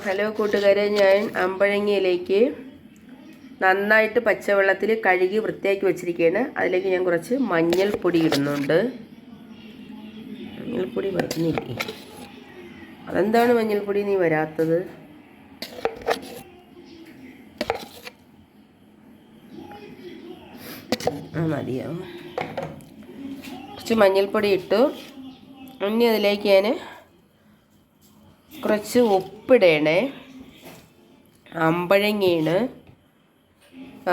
Hello കൂട്ടുകാരെ ഞാൻ അമ്പഴങ്ങിയിലേക്ക് നന്നായിട്ട് പച്ചവെള്ളത്തിൽ കഴുകി വൃത്തിയാക്കി വെച്ചിരിക്കുകയാണ്. അതിലേക്ക് ഞാൻ കുറച്ച് മഞ്ഞൾപ്പൊടി ഇടുന്നുണ്ട്. മഞ്ഞൾപ്പൊടി വരുന്നില്ലേ? അതെന്താണ് മഞ്ഞൾപ്പൊടി? നീ വരാത്തത്. മതിയാവും. കുറച്ച് മഞ്ഞൾപ്പൊടി ഇട്ടു. ഇനി അതിലേക്ക് ഞാൻ കുറച്ച് ഉപ്പിടണേ. അമ്പഴങ്ങയാണ്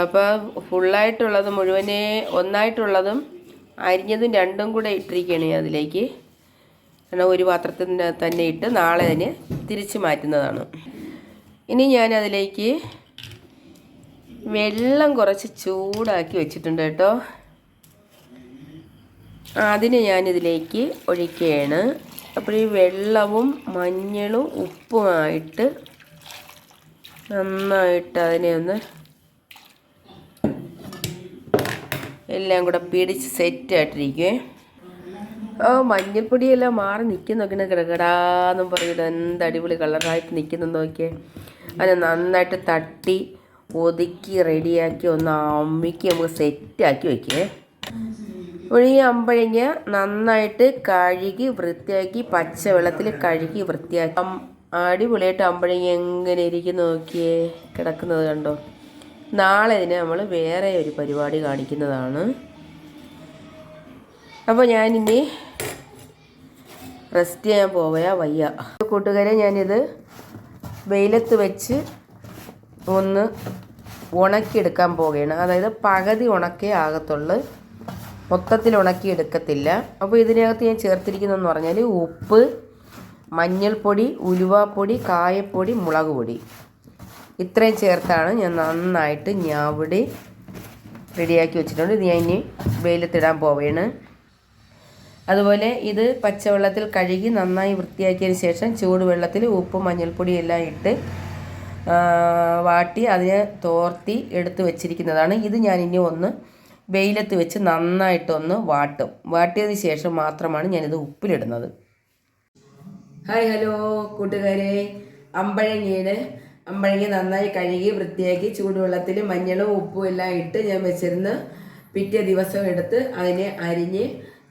അപ്പോൾ ഫുള്ളായിട്ടുള്ളത് മുഴുവനെ ഒന്നായിട്ടുള്ളതും അരിഞ്ഞതും രണ്ടും കൂടെ ഇട്ടിരിക്കുകയാണ് അതിലേക്ക്. കാരണം ഒരു പാത്രത്തിൽ തന്നെ ഇട്ട് നാളെ തന്നെ തിരിച്ച് മാറ്റുന്നതാണ്. ഇനി ഞാൻ അതിലേക്ക് വെള്ളം കുറച്ച് ചൂടാക്കി വെച്ചിട്ടുണ്ട് കേട്ടോ. അതിന് ഞാനിതിലേക്ക് ഒഴിക്കുകയാണ്. അപ്പോൾ ഈ വെള്ളവും മഞ്ഞളും ഉപ്പുമായിട്ട് നന്നായിട്ട് അതിനെ ഒന്ന് എല്ലാം കൂടെ പിടിച്ച് സെറ്റായിട്ടിരിക്കുവേ ആ മഞ്ഞൾപ്പൊടിയെല്ലാം മാറി നിൽക്കുന്നൊക്കെ കിടകടാന്നും പറയില്ല എന്ത് അടിപൊളി കളറായിട്ട് നിൽക്കുന്നു നോക്കിയേ. അതിനെ നന്നായിട്ട് തട്ടി ഒതുക്കി റെഡിയാക്കി ഒന്ന് അമ്മിക്ക് നമുക്ക് സെറ്റാക്കി വയ്ക്കേ ഈ അമ്പഴങ്ങ നന്നായിട്ട് കഴുകി വൃത്തിയാക്കി പച്ചവെള്ളത്തിൽ കഴുകി വൃത്തിയാക്കി. അടിപൊളിയായിട്ട് അമ്പഴങ്ങ എങ്ങനെ ഇരിക്കുന്നു നോക്കിയേ. കിടക്കുന്നത് കണ്ടോ. നാളെ ഇതിനെ നമ്മൾ വേറെ ഒരു പരിപാടി കാണിക്കുന്നതാണ്. അപ്പോൾ ഞാനിനി റെസ്റ്റ് ചെയ്യാൻ പോവയാ വയ്യ. കൂട്ടുകാരെ ഞാനിത് വെയിലത്ത് വെച്ച് ഒന്ന് ഉണക്കിയെടുക്കാൻ പോവുകയാണ്. അതായത് പകുതി ഉണക്കേ ആകത്തുള്ളൂ. മൊത്തത്തിൽ ഉണക്കി എടുക്കത്തില്ല അപ്പോൾ ഇതിനകത്ത് ഞാൻ ചേർത്തിരിക്കുന്നതെന്ന് പറഞ്ഞാൽ ഉപ്പ് മഞ്ഞൾപ്പൊടി ഉലുവാപ്പൊടി കായപ്പൊടി മുളക് പൊടി ഇത്രയും ചേർത്താണ് ഞാൻ നന്നായിട്ട് ഞാവിടി റെഡിയാക്കി വെച്ചിട്ടുണ്ട്. ഇത് ഞാൻ ഇനി വെയിലത്തിടാൻ പോവുകയാണ്. അതുപോലെ ഇത് പച്ചവെള്ളത്തിൽ കഴുകി നന്നായി വൃത്തിയാക്കിയതിന് ശേഷം ചൂടുവെള്ളത്തിൽ ഉപ്പും മഞ്ഞൾപ്പൊടിയും എല്ലാം ഇട്ട് വാട്ടി അതിനെ തോർത്തി എടുത്ത് വെച്ചിരിക്കുന്നതാണ്. ഇത് ഞാൻ ഒന്ന് വെയിലത്ത് വെച്ച് നന്നായിട്ടൊന്ന് വാട്ടും. വാട്ടിയതിന് ശേഷം മാത്രമാണ് ഞാനിത് ഉപ്പിലിടുന്നത്. ഹായ് ഹലോ കൂട്ടുകാരെ. അമ്പഴങ്ങയുടെ അമ്പഴങ്ങ നന്നായി കഴുകി വൃത്തിയാക്കി ചൂടുവെള്ളത്തിൽ മഞ്ഞളും ഉപ്പും എല്ലാം ഇട്ട് ഞാൻ വെച്ചിരുന്ന് പിറ്റേ ദിവസം എടുത്ത് അതിനെ അരിഞ്ഞ്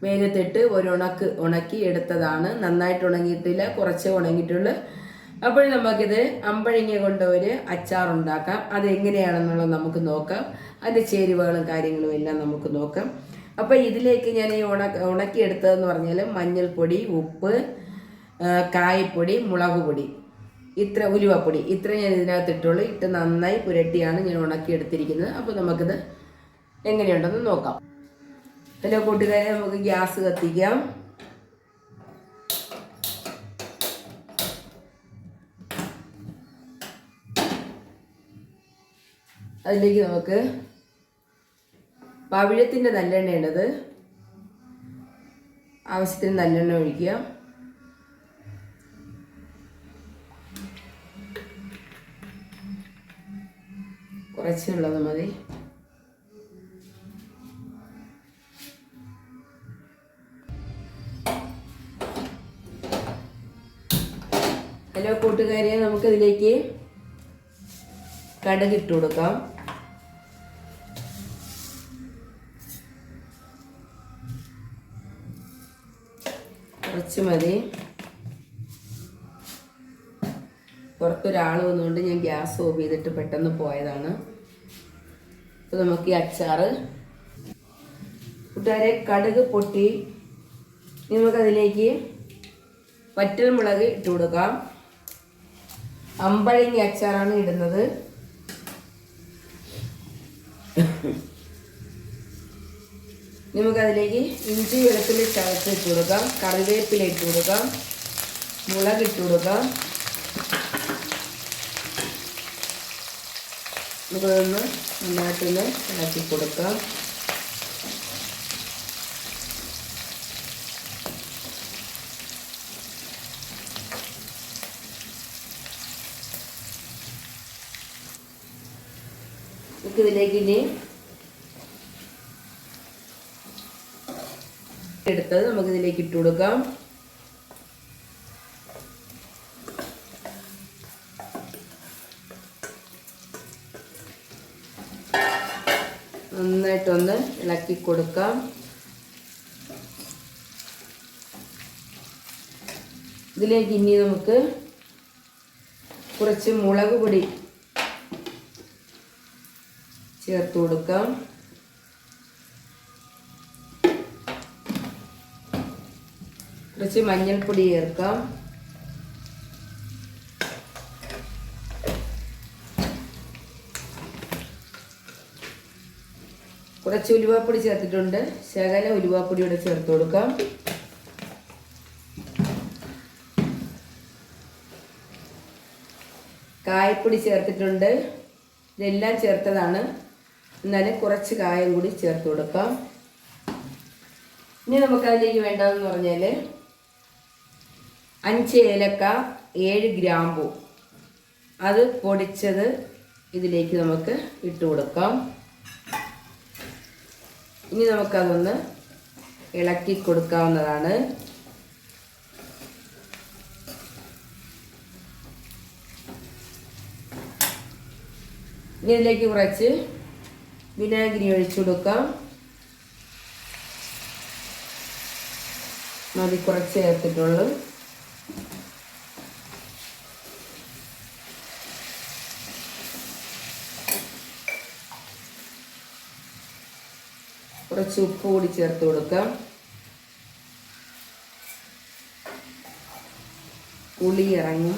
വെയിലത്തിട്ട് ഒരു ഉണക്ക് ഉണക്കി എടുത്തതാണ്. നന്നായിട്ട് ഉണങ്ങിയിട്ടില്ല. കുറച്ച് ഉണങ്ങിയിട്ടുള്ളൂ. അപ്പോൾ നമുക്കിത് അമ്പഴങ്ങ കൊണ്ട് ഒരു അച്ചാർ ഉണ്ടാക്കാം. അത് എങ്ങനെയാണെന്നുള്ളത് നമുക്ക് നോക്കാം. അതിന്റെ ചേരുവകളും കാര്യങ്ങളും എല്ലാം നമുക്ക് നോക്കാം. അപ്പോൾ ഇതിലേക്ക് ഞാൻ ഈ ഉണക്ക ഉണക്കിയെടുത്തതെന്ന് പറഞ്ഞാൽ മഞ്ഞൾപ്പൊടി ഉപ്പ് കായപ്പൊടി മുളക് പൊടി. ഇത്ര ഉലുവപ്പൊടി. ഇത്ര ഞാൻ ഇതിനകത്ത് ഇട്ടുള്ളൂ. ഇട്ട് നന്നായി പുരട്ടിയാണ് ഞാൻ ഉണക്കിയെടുത്തിരിക്കുന്നത്. അപ്പോൾ നമുക്കിത് എങ്ങനെയുണ്ടെന്ന് നോക്കാം. ഹലോ കൂട്ടുകാരെ നമുക്ക് ഗ്യാസ് കത്തിക്കാം. അതിലേക്ക് നമുക്ക് പവിഴത്തിന്റെ നല്ലെണ്ണയുണ്ടത് ആവശ്യത്തിന് നല്ലെണ്ണ ഒഴിക്കുക. കുറച്ചുള്ളത് മതി. ഹലോ കൂട്ടുകാരെ നമുക്കിതിലേക്ക് കടകിട്ട് കൊടുക്കാം. കുറച്ച് മതി. പുറത്തൊരാൾ വന്നുകൊണ്ട് ഞാൻ ഗ്യാസ് ഓഫ് ചെയ്തിട്ട് പെട്ടെന്ന് പോയതാണ്. അപ്പോൾ നമുക്ക് ഈ അച്ചാറ്. കൂട്ടുകാരെ കടുക് പൊട്ടി. നമുക്കതിലേക്ക് വറ്റൽമുളക് ഇട്ട് കൊടുക്കാം. അമ്പഴങ്ങി അച്ചാറാണ് ഇടുന്നത്. നമുക്കതിലേക്ക് ഇഞ്ചി വെളുത്തുള്ളി ചതച്ച് ഇട്ട് കൊടുക്കാം. കറിവേപ്പില ഇട്ട് കൊടുക്കാം. മുളക് ഇട്ട് കൊടുക്കാം. നമുക്കതൊന്ന് നന്നായിട്ടൊന്ന് ഇളക്കി കൊടുക്കാം. ഇതിലേക്ക് ഇനി എടുത്തത് നമുക്ക് ഇതിലേക്ക് ഇട്ട് കൊടുക്കാം. നന്നായിട്ടൊന്ന് ഇളക്കി കൊടുക്കാം. ഇതിലേക്ക് ഇനി നമുക്ക് കുറച്ച് മുളക് പൊടി ചേർത്ത് കൊടുക്കാം. കുറച്ച് മഞ്ഞൾപ്പൊടി ചേർക്കാം. കുറച്ച് ഉലുവാപ്പൊടി ചേർത്തിട്ടുണ്ട്. ശകല ഉലുവാപ്പൊടി കൂടെ ചേർത്ത് കൊടുക്കാം. കായപ്പൊടി ചേർത്തിട്ടുണ്ട്. ഇതെല്ലാം ചേർത്തതാണ്. എന്നാലും കുറച്ച് കായം കൂടി ചേർത്ത് കൊടുക്കാം. ഇനി നമുക്ക് അതിലേക്ക് വേണ്ടതെന്ന് പറഞ്ഞാൽ അഞ്ച് ഏലക്ക ഏഴ് ഗ്രാമ്പു. അത് പൊടിച്ചത് ഇതിലേക്ക് നമുക്ക് ഇട്ട് കൊടുക്കാം. ഇനി നമുക്കതൊന്ന് ഇളക്കി കൊടുക്കാവുന്നതാണ്. ഇതിലേക്ക് കുറച്ച് വിനാഗിരി ഒഴിച്ചു കൊടുക്കാം. മതി കുറച്ച് ചേർത്തിട്ടുള്ളൂ. കുറച്ച് ഉപ്പ് കൂടി ചേർത്ത് കൊടുക്കാം. പുളി ഇറങ്ങും.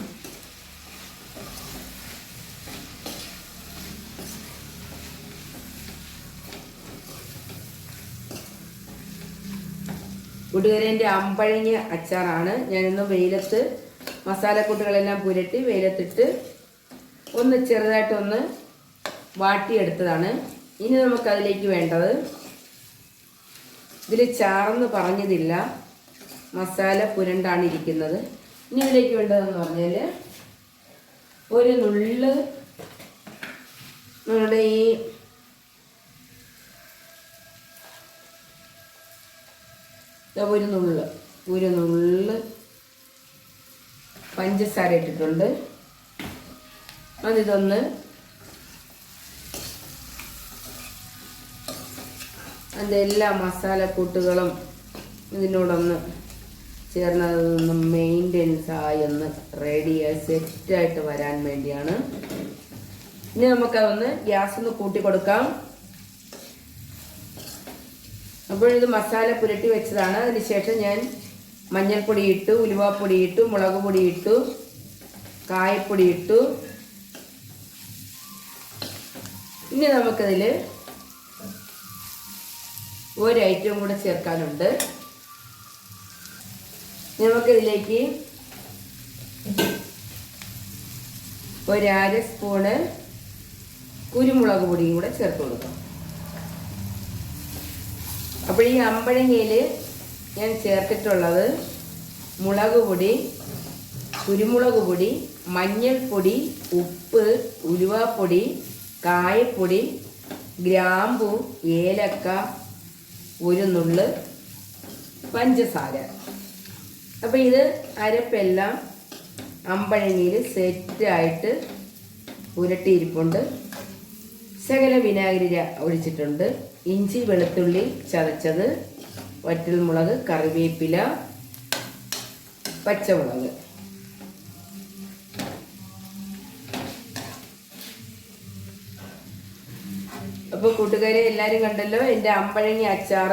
കൂട്ടുകാരന്റെ അമ്പഴങ്ങ അച്ചാറാണ്. ഞാനിന്ന് വെയിലത്ത് മസാലക്കൂട്ടുകളെല്ലാം പുരട്ടി വെയിലത്തിട്ട് ഒന്ന് ചെറുതായിട്ടൊന്ന് വാട്ടിയെടുത്തതാണ്. ഇനി നമുക്കതിലേക്ക് വേണ്ടത് ഇതിൽ ചാറെന്ന് പറഞ്ഞതില്ല. മസാല പുരണ്ടാണ് ഇരിക്കുന്നത് ഇനി ഇതിലേക്ക് വേണ്ടതെന്ന് പറഞ്ഞാൽ ഒരു നുള്ള് നമ്മുടെ ഈ ഒരു നുള്ള് ഒരു നുള്ള് പഞ്ചസാര ഇട്ടിട്ടുണ്ട്. അതിതൊന്ന് അതിന്റെ എല്ലാ മസാലക്കൂട്ടുകളും ഇതിനോടൊന്ന് ചേർന്നതൊന്ന് മെയിന്റെനൻസ് ആയി ഒന്ന് റെഡിയായി സെറ്റായിട്ട് വരാൻ വേണ്ടിയാണ്. ഇനി നമുക്കതൊന്ന് ഗ്യാസ് ഒന്ന് കൂട്ടി കൊടുക്കാം. അപ്പോൾ ഇത് മസാല പുരട്ടി വെച്ചതാണ്. അതിനുശേഷം ഞാൻ മഞ്ഞൾപ്പൊടി ഇട്ടു ഉലുവാപ്പൊടി ഇട്ടു മുളക് പൊടി ഇട്ടു കായപ്പൊടി ഇട്ടു. ഇനി നമുക്കതിൽ ഒരു ഐറ്റം കൂടെ ചേർക്കാനുണ്ട്. നമുക്കിതിലേക്ക് ഒരര സ്പൂണ് കുരുമുളക് പൊടിയും കൂടെ ചേർത്ത് കൊടുക്കാം. അപ്പോൾ ഈ അമ്പഴങ്ങയിൽ ഞാൻ ചേർത്തിട്ടുള്ളത് മുളക് പൊടി കുരുമുളക് പൊടി മഞ്ഞൾപ്പൊടി ഉപ്പ് ഉലുവാപ്പൊടി കായപ്പൊടി ഗ്രാമ്പു ഏലക്ക ഒരു നുള്ള് പഞ്ചസാര. അപ്പോൾ ഇത് അരപ്പെല്ലാം അമ്പഴങ്ങിയിൽ സെറ്റായിട്ട് ഉരട്ടിയിരിപ്പുണ്ട് ശകല വിനാഗിരി ഒഴിച്ചിട്ടുണ്ട്. ഇഞ്ചി വെളുത്തുള്ളി ചതച്ചത് വറ്റൽമുളക് കറിവേപ്പില പച്ചമുളക്. അപ്പോൾ കൂട്ടുകാരെ എല്ലാവരും കണ്ടല്ലോ എന്റെ അമ്പഴങ്ങി അച്ചാർ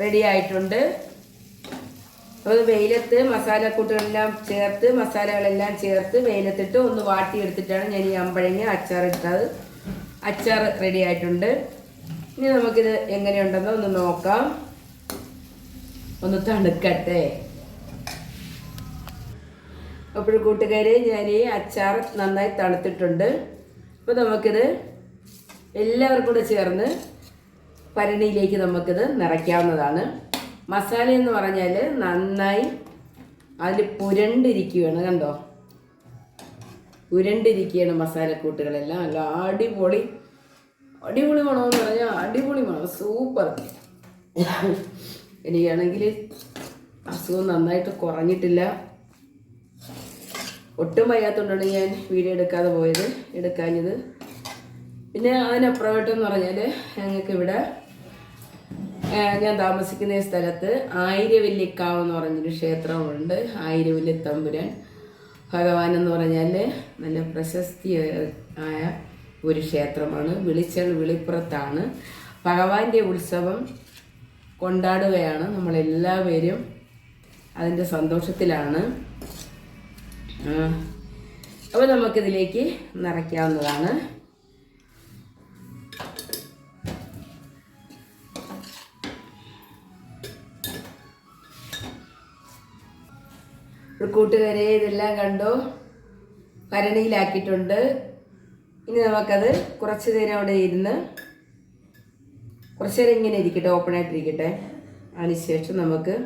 റെഡി ആയിട്ടുണ്ട്. അപ്പോൾ വെയിലത്ത് മസാലക്കൂട്ടുകളെല്ലാം ചേർത്ത് മസാലകളെല്ലാം ചേർത്ത് വെയിലത്തിട്ട് ഒന്ന് വാട്ടി എടുത്തിട്ടാണ് ഞാൻ ഈ അമ്പഴങ്ങി അച്ചാർ ഇട്ടത്. അച്ചാർ റെഡി ആയിട്ടുണ്ട്. ഇനി നമുക്കിത് എങ്ങനെയുണ്ടെന്ന് ഒന്ന് നോക്കാം. ഒന്ന് തണുക്കട്ടെ. അപ്പോൾ കൂട്ടുകാരെ ഞാൻ ഈ അച്ചാർ നന്നായി തണുത്തിട്ടുണ്ട്. അപ്പോൾ നമുക്കിത് എല്ലാവർക്കും കൂടെ ചേർന്ന് പരണിയിലേക്ക് നമുക്കിത് നിറയ്ക്കാവുന്നതാണ്. മസാല എന്ന് പറഞ്ഞാൽ നന്നായി അതിൽ പുരണ്ടിരിക്കുകയാണ് കണ്ടോ? പുരണ്ടിരിക്കുകയാണ് മസാലക്കൂട്ടുകളെല്ലാം. നല്ല അടിപൊളി അടിപൊളി മണമെന്ന് പറഞ്ഞാൽ അടിപൊളി മണം. സൂപ്പർ. എനിക്കാണെങ്കിൽ അസുഖം നന്നായിട്ട് കുറഞ്ഞിട്ടില്ല. ഒട്ടും വയ്യാത്തതുകൊണ്ടാണ് ഞാൻ വീഡിയോ എടുക്കാതെ പോയത് എടുക്കാഞ്ഞത്. പിന്നെ അതിനപ്പുറമായിട്ടെന്ന് പറഞ്ഞാൽ ഞങ്ങൾക്ക് ഇവിടെ ഞാൻ താമസിക്കുന്ന സ്ഥലത്ത് ആയിരവല്ലിക്കാവ് എന്ന് പറഞ്ഞൊരു ക്ഷേത്രമുണ്ട്. ആയിരവല്ലി തമ്പുരാൻ ഭഗവാൻ എന്ന് പറഞ്ഞാൽ നല്ല പ്രശസ്തി ആയ ഒരു ക്ഷേത്രമാണ്. വിളിച്ചൽ വിളിപ്പുറത്താണ്. ഭഗവാന്റെ ഉത്സവം കൊണ്ടാടുകയാണ് നമ്മളെല്ലാവരും. അതിന്റെ സന്തോഷത്തിലാണ്. അപ്പോൾ നമുക്കിതിലേക്ക് നിറയ്ക്കാവുന്നതാണ് ഒരു കൂട്ടുകാരെ ഇതെല്ലാം കണ്ടോ. ഭരണിയിലാക്കിയിട്ടുണ്ട്. ഇനി നമുക്കത് കുറച്ച് നേരം അവിടെ ഇരുന്ന് കുറച്ച് നേരം ഇങ്ങനെ ഇരിക്കട്ടെ ഓപ്പൺ ആയിട്ടിരിക്കട്ടെ അതിനുശേഷം നമുക്ക്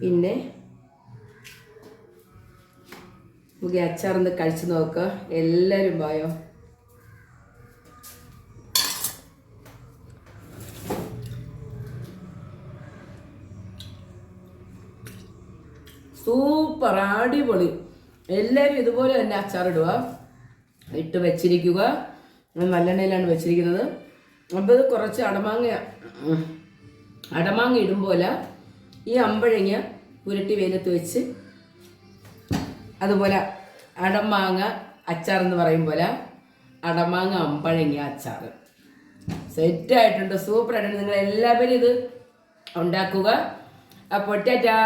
പിന്നെ നമുക്ക് അച്ചാറൊന്ന് കഴിച്ച് നോക്കുക എല്ലാവരും പോയോ സൂപ്പർ അടിപൊളി. എല്ലാവരും ഇതുപോലെ തന്നെ അച്ചാറിടുക. ഇട്ട് വെച്ചിരിക്കുക. നല്ലെണ്ണയിലാണ് വെച്ചിരിക്കുന്നത്. അപ്പോൾ ഇത് കുറച്ച് അടമാങ്ങ അടമാങ്ങ ഇടുമ്പോലെ ഈ അമ്പഴങ്ങ ഉരുട്ടി വെയിലത്ത് വെച്ച് അതുപോലെ അടമാങ്ങ അച്ചാർ എന്ന് പറയും പോലെ അടമാങ്ങ അമ്പഴങ്ങ അച്ചാർ. സെറ്റായിട്ടുണ്ട് സൂപ്പറായിട്ടുണ്ട് നിങ്ങൾ എല്ലാവരും ഇത് ഉണ്ടാക്കുക. അപ്പോൾ ടാറ്റാ.